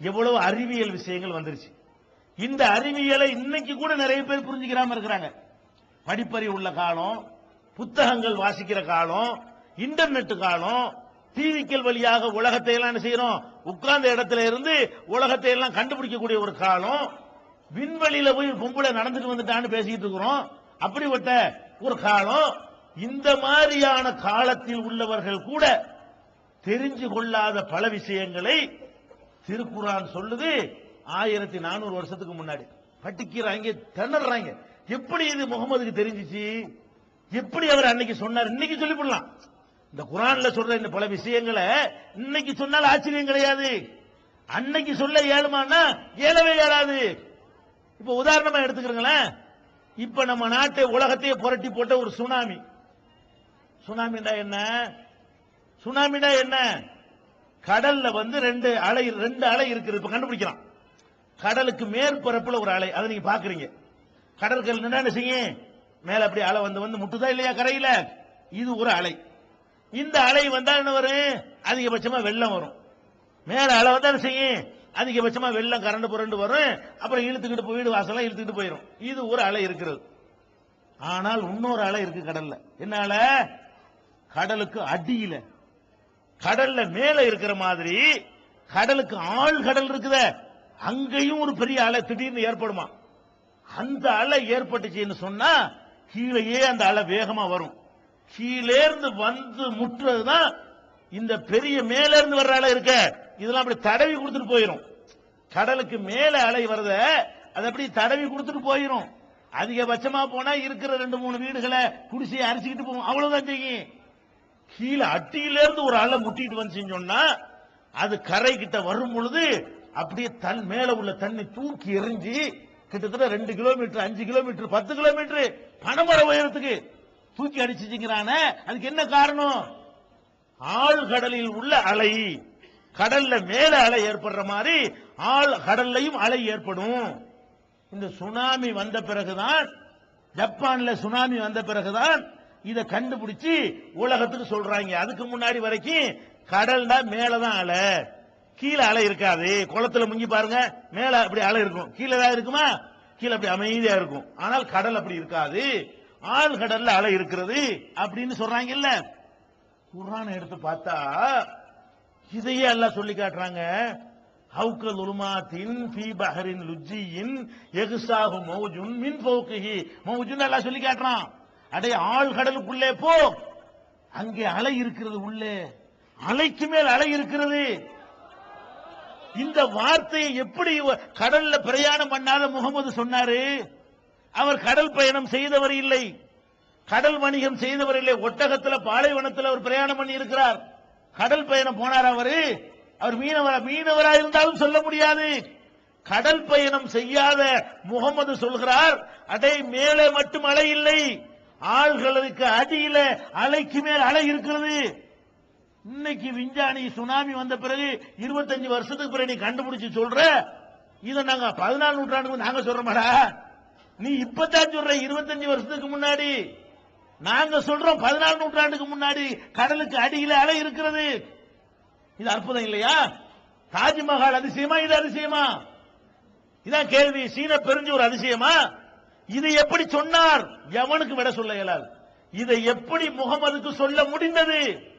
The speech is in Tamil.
எவ்வளவு அறிவியல் விஷயங்கள் வந்துருச்சு. இந்த அறிவியலை இன்னைக்கு கூட நிறைய பேர் புரிஞ்சுக்கிறாம இருக்கிறாங்க. படிப்பறிவு உள்ள காலம் புத்தகங்கள் வாசிக்கிற காலம் இன்டர்நெட் காலம் டிவிக்கள் வழியாக உலகத்தை எல்லாம் என்ன செய்யறோம்? உட்கார்ந்த இடத்துல இருந்து உலகத்தை எல்லாம் கண்டுபிடிக்கக்கூடிய ஒரு காலம். விண்வெளியில போய் பொம்பளை நடந்துட்டு வந்துட்டான்னு பேசிட்டு இருக்கிறோம். அப்படிப்பட்ட ஒரு காலம். இந்த மாதிரியான காலத்தில் உள்ளவர்கள் கூட தெரிஞ்சு கொள்ளாத பல விஷயங்களை திருக்குறான் சொல்லுது ஆயிரத்தி நானூறு வருஷத்துக்கு முன்னாடி. பட்டிக்கிறாங்க திணறாங்க எப்படி இது முகமதுக்கு தெரிஞ்சிச்சு? எப்படி அவர் அன்னைக்கு சொன்னார்? இன்னைக்கு சொல்லிவிடலாம். இந்த குரான்ல சொல்ற இந்த பல விஷயங்களை இன்னைக்கு சொன்னால் ஆச்சரியம் கிடையாது. அன்னைக்கு சொல்ல ஏழுமானா ஏழவே ஏறாது இப்ப உதாரணமா எடுத்துக்கிறீங்களேன். இப்ப நம்ம நாட்டை உலகத்தையே புரட்டி போட்ட ஒரு சுனாமி. சுனாமினா என்ன? சுனாமினா என்ன? கடல்ல வந்து ரெண்டு அலை ரெண்டு அலை இருக்குது. இப்ப கண்டுபிடிக்கலாம். கடலுக்கு மேற்பரப்புல ஒரு அலை. அதை நீங்க பாக்குறீங்க. கடற்கரை என்ன செய்ய மேல அப்படி அலை வந்து வந்து முட்டுதா இல்லையா கரையில? இது ஒரு அலை. இந்த அலை வந்தா என்ன வரும்? அதிகபட்சமா வெள்ளம் வரும். மேல அலை வந்தா என்ன செய்யும்? அதிகபட்சமா வெள்ளம் கரண்டு புரண்டு வரும். அப்புறம் இழுத்துக்கிட்டு போய் வீடு வாசலாம் இழுத்துக்கிட்டு போயிடும் இது ஒரு அலை இருக்கிறது. ஆனால் இன்னொரு அலை இருக்கு கடல்ல. என்னால கடலுக்கு அடியில. கடல்ல மேல இருக்கிற மாதிரி கடலுக்கு ஆள் கடல் இருக்குத. அங்கேயும் ஒரு பெரிய அலை திடீர்னு ஏற்படுமா? அந்த அலை ஏற்பட்டுச்சுன்னு சொன்னா கீழேயே அந்த அலை வேகமா வரும். கீழே இருந்து வந்து முற்றுறதுதான் இந்த பெரிய மேல இருந்து வர்ற அலை இருக்க. இதெல்லாம் அப்படி தடவி கொடுத்துட்டு போயிரும். கடலுக்கு மேல அலை வரத அது அப்படி தடவி கொடுத்துட்டு போயிரும். அதிகபட்சமா போனா இருக்கிற ரெண்டு மூணு வீடுகளை குடிசையை அரிச்சுக்கிட்டு போகும். அவ்வளவுதான் செய்யும். கீழே அட்டியில இருந்து ஒரு அலை முட்டிட்டு வந்துச்சுன்னு சொன்னா அது கரை கிட்ட வரும் பொழுது அப்படியே தன் மேல உள்ள தண்ணி தூக்கி எரிஞ்சு கிட்டத்தட்ட ரெண்டு கிலோமீட்டர் அஞ்சு கிலோமீட்டர் பத்து கிலோமீட்டர் பனைமர உயரத்துக்கு தூக்கி அடிச்சுங்கிறான அதுக்கு என்ன காரணம்? ஆழ்கடலில் உள்ள அலை. கடல்ல மேல அலை ஏற்படுற மாதிரி ஆள் கடல்லையும் அலை ஏற்படும். இந்த சுனாமி வந்த பிறகுதான் ஜப்பான்ல சுனாமி வந்த பிறகுதான் இதை கண்டுபிடிச்சு உலகத்துக்கு சொல்றாங்க. அதுக்கு முன்னாடி வரைக்கும் கடல்னா மேலதான் அலை. கீழே அலை இருக்காது. குளத்துல முங்கி பாருங்க மேல அப்படி அலை இருக்கும். கீழே தான் இருக்குமா? கீழே அப்படி அமைதியா இருக்கும். ஆனால் கடல் அப்படி இருக்காது. ஆள் கடல்ல அலை இருக்கிறது அப்படின்னு சொல்றாங்க இல்ல குரான் எடுத்து பார்த்தா இதையே எல்லாம் சொல்லி காட்டுறாங்க. ஹவுக்கல் உலுமாத்தின் பி பஹரின் லுஜ்ஜியின் எகுசாஹு மௌஜுன் மின் ஃபௌகிஹி. மௌஜுன் எல்லாம் சொல்லி காட்டுறான். அடே ஆழ்கடலுக்குள்ளே போ. அங்கே அலை இருக்கிறது உள்ளே. அலைக்கு மேல் அலை இருக்கிறது. இந்த வார்த்தையை எப்படி கடல்ல பிரயாணம் பண்ணாத முகமது சொன்னாரு? அவர் கடல் பயணம் செய்தவர் இல்லை. கடல் வணிகம் செய்தவர் இல்லை. ஒட்டகத்தில் பாலைவனத்தில் அவர் பிரயாணம் பண்ணி இருக்கிறார். கடல் பயணம் போனார் அவரு. அவர் மீனவரா மீனவரா இருந்தாலும் சொல்ல முடியாது. கடல் பயணம் செய்யாத முகமது சொல்கிறார். அடை மேலே மட்டும் அலை இல்லை. ஆள்களுக்கு அடியில அலைக்கு மேல் அலை இருக்கிறது. இன்னைக்கு விஞ்ஞானி சுனாமி வந்த பிறகு இருபத்தஞ்சு வருஷத்துக்கு பிறகு நீ கண்டுபிடிச்சு சொல்ற? இதை நாங்க பதினாலு நூற்றாண்டுக்கு நாங்க சொல்றோமாடா? நீ இப்பதான் சொல்ற இருபத்தஞ்சு வருஷத்துக்கு முன்னாடி. நாங்க சொல்றோம் பதினாலு நூற்றாண்டுக்கு முன்னாடி கடலுக்கு அடியில அலை இருக்கிறது. இது அற்புதம் இல்லையா? தாஜ்மஹால் அதிசயமா இது அதிசயமா? இதான் கேள்வி. சீன பெருஞ்சு ஒரு அதிசயமா? இது எப்படி சொன்னார்? எவனுக்கு விட சொல்ல இயலாது? இதை எப்படி முகமதுக்கு சொல்ல முடிந்தது?